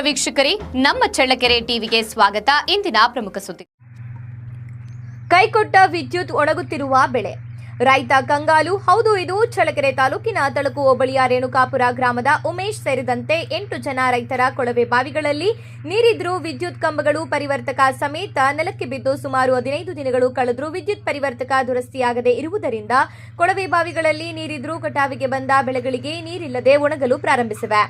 ವೀಕ್ಷಕರೇ ನಮ್ಮ ಚಳ್ಳಕೆರೆ ಟಿವಿಗೆ ಸ್ವಾಗತ. ಇಂದಿನ ಪ್ರಮುಖ ಸುದ್ದಿ. ಕೈಕೊಟ್ಟ ವಿದ್ಯುತ್ ಒಣಗುತ್ತಿರುವ ಬೆಳೆ. ರೈತ ಕಂಗಾಲು. ಹೌದು, ಇದು ಚಳ್ಳಕೆರೆ ತಾಲೂಕಿನ ತಳಕು ಹೋಬಳಿಯ ರೇಣುಕಾಪುರ ಗ್ರಾಮದ ಉಮೇಶ್ ಸೇರಿದಂತೆ ಎಂಟು ಜನ ರೈತರ ಕೊಳವೆ ಬಾವಿಗಳಲ್ಲಿ ನೀರಿದ್ರೂ ವಿದ್ಯುತ್ ಕಂಬಗಳು ಪರಿವರ್ತಕ ಸಮೇತ ನೆಲಕ್ಕೆ ಬಿದ್ದು ಸುಮಾರು ಹದಿನೈದು ದಿನಗಳು ಕಳೆದರೂ ವಿದ್ಯುತ್ ಪರಿವರ್ತಕ ದುರಸ್ತಿಯಾಗದೇ ಇರುವುದರಿಂದ ಕೊಳವೆ ಬಾವಿಗಳಲ್ಲಿ ನೀರಿದ್ರೂ ಕಟಾವಿಗೆ ಬಂದ ಬೆಳೆಗಳಿಗೆ ನೀರಿಲ್ಲದೆ ಒಣಗಲು ಪ್ರಾರಂಭಿಸಿವೆ.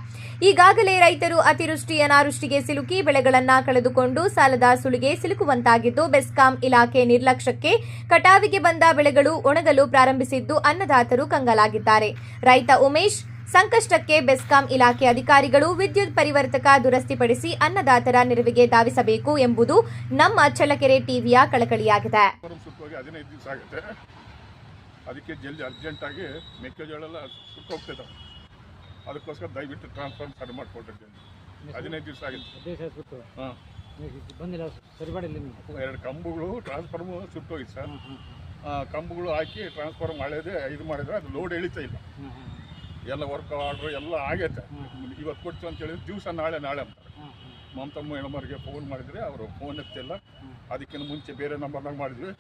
ಈಗಾಗಲೇ ರೈತರು ಅತಿವೃಷ್ಟಿ ಅನಾವೃಷ್ಟಿಗೆ ಸಿಲುಕಿ ಬೆಳೆಗಳನ್ನು ಕಳೆದುಕೊಂಡು ಸಾಲದ ಸುಳಿಗೆ ಸಿಲುಕುವಂತಾಗಿದ್ದು, ಬೆಸ್ಕಾಂ ಇಲಾಖೆ ನಿರ್ಲಕ್ಷ್ಯಕ್ಕೆ ಕಟಾವಿಗೆ ಬಂದ ಬೆಳೆಗಳು ಒಣಗಲು ಪ್ರಾರಂಭಿಸಿದ್ದು ಅನ್ನದಾತರು ಕಂಗಾಲಾಗಿದ್ದಾರೆ. ರೈತ ಉಮೇಶ್ ಸಂಕಷ್ಟಕ್ಕೆ ಬೆಸ್ಕಾಂ ಇಲಾಖೆ ಅಧಿಕಾರಿಗಳು ವಿದ್ಯುತ್ ಪರಿವರ್ತಕ ದುರಸ್ತಿಪಡಿಸಿ ಅನ್ನದಾತರ ನೆರವಿಗೆ ಧಾವಿಸಬೇಕು ಎಂಬುದು ನಮ್ಮ ಚಳ್ಳಕೆರೆ ಟಿವಿಯ ಕಳಕಳಿಯಾಗಿದೆ. ಹದಿನೈದು ದಿವಸ ಆಗುತ್ತೆ. ಅದಕ್ಕೆ ಜಲ್ದಿ ಅರ್ಜೆಂಟಾಗಿ ಮೆಕ್ಕೆಜೋಳ ಎಲ್ಲ ಸುಟ್ಟೋಗ್ತಿದ್ದಾವೆ ಅದಕ್ಕೋಸ್ಕರ ದಯವಿಟ್ಟು ಟ್ರಾನ್ಸ್ಫಾರ್ಮ್ ಸರಿ ಮಾಡಿಕೊಟ್ಟಿದ್ದೇನೆ ಹದಿನೈದು ದಿವಸ ಆಗಿತ್ತು ಹಾಂ. ಬಂದಿಲ್ಲ ಸರಿ ಮಾಡಿಲ್ಲ ಎರಡು ಕಂಬಗಳು ಟ್ರಾನ್ಸ್ಫಾರ್ಮ್ ಸುಟ್ಟೋಗಿತ್ತು ಸರ್. ಕಂಬಗಳು ಹಾಕಿ ಟ್ರಾನ್ಸ್ಫಾರ್ಮ್ ಹಳೇದೇ ಇದು ಮಾಡಿದ್ರೆ ಅದು ಲೋಡ್ ಎಳಿತಾ ಇಲ್ಲ. ಎಲ್ಲ ವರ್ಕ್ ಆರ್ಡ್ರ್ ಎಲ್ಲ ಆಗೈತೆ. ಇವತ್ತು ಕೊಡ್ತು ಅಂತ ಹೇಳಿದ್ರೆ ದಿವಸ ನಾಳೆ ನಾಳೆ ಅಂತಾರೆ ಮಮತಮ್ಮ ಹೆಣ್ಮರಿಗೆ ಫೋನ್ ಮಾಡಿದರೆ ಅವರು ಫೋನ್ ಎತ್ತಿಲ್ಲ. ಅದಕ್ಕಿಂತ ಮುಂಚೆ ಬೇರೆ ನಂಬರ್ನಾಗ ಮಾಡಿದ್ವಿ.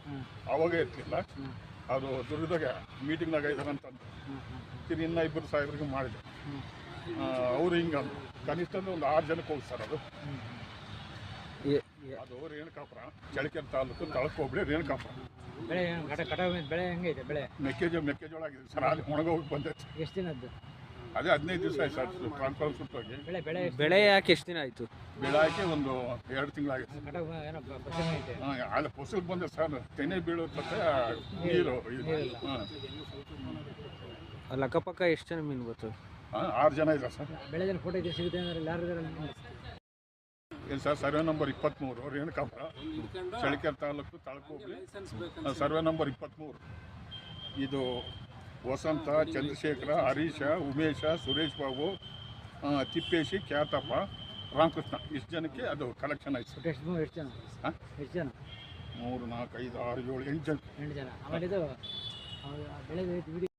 ಅವಾಗ ಎತ್ತಿಲ್ಲ. ಅದು ದುರ್ಗದಾಗ ಮೀಟಿಂಗ್ನಾಗ ಇದ್ದಾರೆ ಅಂತಂದು ತಿರ್ಗಿ ಇನ್ನೂ ಇಬ್ಬರು ಸಾಹೇಬ್ರಿಗೆ ಮಾಡಿದೆ. ಅವರು ಹಿಂಗೆ ಅಂದ್ರು. ಕನಿಷ್ಠ ಅಂದ್ರೆ ಒಂದು ಆರು ಜನಕ್ಕೆ ಹೋಗಿ ಸರ್ ಅದು. ಅದು ರೇಣುಕಾಪುರ ಚಳಿಕೆರೆ ತಾಲೂಕು ತಳಕೋಬಳಿ ರೇಣುಕಾಪುರ. ಬೆಳೆ ಕಟ ಕಟಾವು ಮೇಲೆ ಬೆಳೆ ಹೆಂಗೈತೆ ಬೆಳೆ? ಮೆಕ್ಕೆಜೋಳ ಮೆಕ್ಕೆಜೋಳ ಆಗಿದೆ ಸರ್ ಅಲ್ಲಿ ಒಣಗೋಗಿ ಬಂದೈತೆ ಎಷ್ಟು ದಿನದ್ದು? ಅದೇ ಹದಿನೈದು ದಿವಸ ಆಯ್ತು ಸರ್ ಟ್ರಾನ್ಸ್ಫಾರ್ಮ್ ಸುಟ್ಟೋಗಿ. ಬೆಳೆ ಬೆಳೆ ಬೆಳೆ ಯಾಕೆ ಎಷ್ಟು ದಿನ ಆಯಿತು? ಬೆಳೆ ಹಾಕಿ ಒಂದು ಎರಡು ತಿಂಗಳಾಗಿತ್ತು ಕಟಾವು ಏನೋ ಪ್ರಶ್ನೆ ಐತೆ. ಅಲ್ಲಿ ಫಸಲು ಬಂದೆ ಸರ್ ತೆನೆ ಬೀಳುತ್ತೆ ನೀರು ಇದು. ಹಾಂ. ಅಲ್ಲಿ ಅಕ್ಕಪಕ್ಕ ಎಷ್ಟು ಜನ ಮೀನು ಬರ್ತವೆ? ಹಾಂ ಆರು ಜನ ಇದ್ದಾರೆ ಸರ್. ಬೆಳೆದಲ್ಲಿ ಫೋಟೋ ಇದೆ ಸಿಗುತ್ತೆ ಅಂದ್ರೆ ಯಾರು ಏನು ಸರ್ ಸರ್ವೆ ನಂಬರ್ ಇಪ್ಪತ್ತ್ಮೂರು ರೇಣುಕಾಪುರ ಚಳಿಕೆರೆ ತಾಲೂಕು ತಳಕೋಬ್ಳಿ ಸರ್ವೆ ನಂಬರ್ ಇಪ್ಪತ್ತ್ಮೂರು ಇದು ವಸಂತ ಚಂದ್ರಶೇಖರ ಹರೀಶ ಉಮೇಶ ಸುರೇಶ್ ಬಾಬು ತಿಪ್ಪೇಶಿ ಖ್ಯಾತಪ್ಪ ರಾಮಕೃಷ್ಣ. ಇಷ್ಟು ಜನಕ್ಕೆ ಅದು ಕಲೆಕ್ಷನ್ ಆಯ್ತು. ಸರ್ ಎಷ್ಟು ಎಷ್ಟು ಜನ? ಹಾಂ? ಎಷ್ಟು ಜನ? ಮೂರು ನಾಲ್ಕು ಐದು ಆರು ಏಳು ಎಂಟು ಜನ. ಎಂಟು ಜನ. ಆಮೇಲೆ ಇದು